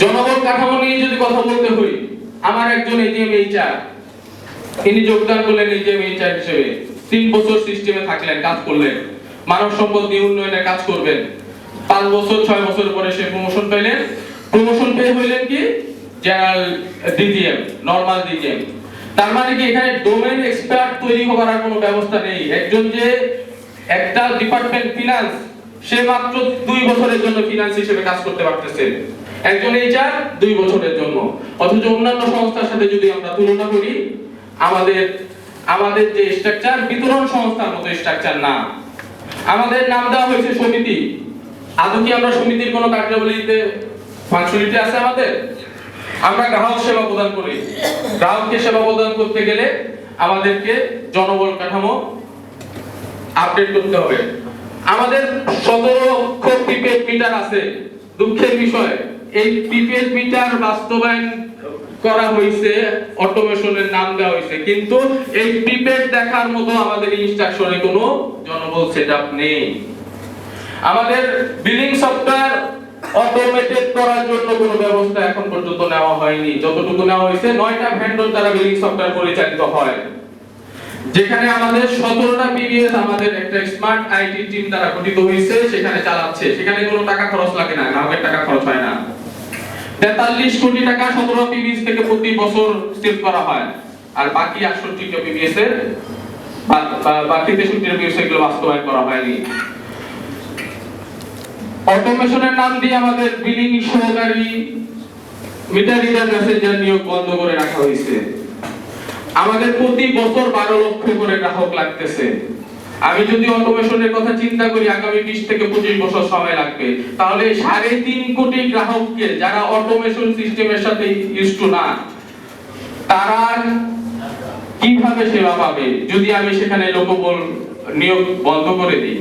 জনবল কাঠামো নিয়ে যদি কথা বলতে হই আমার একজন এজিএম এইচআর তিনি যোগদান করলেন এজিএম এইচআর হিসেবে। তিন বছর সিস্টেমে থাকলেন, কাজ করলেন। মানব সম্পদ নিয়ে উন্নয়নের কাজ করবেন। পাঁচ বছর, ছয় বছর পরে সে প্রমোশন পেলেন। প্রমোশন পেয়ে হইলেন কি? জেনারেল ডিজিএম নরমাল ডিজিএম তার মানে কি এখানে ডোমেন এক্সপার্ট তৈরি হওয়ার কোনো ব্যবস্থা নেই। একজন যে একটা ডিপার্টমেন্ট ফিনান্স সে মাত্র দুই বছরের জন্য ফিনান্স হিসেবে কাজ করতে পারতেছে। একজন এইচআর দুই বছরের জন্য। অথচ অন্যান্য সংস্থার সাথে যদি আমরা তুলনা করি, আমাদের আমাদের যে স্ট্রাকচার বিতরণ সংস্থার মতো স্ট্রাকচার না। আমাদের নাম দেওয়া হয়েছে সমিতি। আদৌ কি আমরা সমিতির কোনো কার্যাবলীতে ফাংশনালিটি আছে আমাদের? আমরা গ্রাহক সেবা প্রদান করি। গ্রাহককে সেবা প্রদান করতে গেলে আমাদেরকে জনবল কাঠামো আপডেট করতে হবে। আমাদের সতেরো লক্ষ প্রিপেড মিটার আছে। দুঃখের বিষয়। এই প্রিপেড মিটার বাস্তবায়ন করা হয়েছে অটোমেশনের নাম দেওয়া হয়েছে কিন্তু এই প্রিপেড দেখার মতো আমাদের ইনস্ট্রাকশনে কোনো জনবল সেটআপ নেই। আমাদের বিলিং সফটওয়্যার অটোমেটেড করার জন্য কোনো ব্যবস্থা এখন পর্যন্ত নেওয়া হয়নি। যতটুকু নেওয়া হয়েছে, নয়টা ভেন্ডর দ্বারা বিলিং সফটওয়্যার পরিচালিত হয়। যেখানে আমাদের সতেরোটা পিবিএস আমাদের একটা স্মার্ট আইটি টিম দ্বারা গঠিত হয়েছে সেখানে চালাচ্ছে। সেখানে কোনো টাকা খরচ লাগে না, গ্রাহকের টাকা খরচ হয় না। তেতাল্লিশ কোটি টাকা সতেরো পিবিএস থেকে প্রতি বছর সেভ করা হয়। আর বাকি আটষট্টি পিবিএস এর বাকি তেষট্টি পিবিএস এগুলো বাস্তবায়ন করা হয়নি। অটোমেশনের নাম দিয়ে আমাদের বিলিং সহকারী মিটার রিডার মেসেঞ্জার নিয়োগ বন্ধ করে রাখা হয়েছে। আমাদের প্রতি বছর বারো লক্ষ করে গ্রাহক লাগতেছে। আমি যদি অটোমেশনের কথা চিন্তা করি, আগামী বিশ থেকে পঁচিশ বছর সময় লাগবে। তাহলে সাড়ে তিন কোটি গ্রাহককে যারা অটোমেশন সিস্টেমের সাথে ইউজ না, তারা কীভাবে সেবা পাবে? যদি আমি সেখানে লোকবল নিয়োগ বন্ধ করে দিই।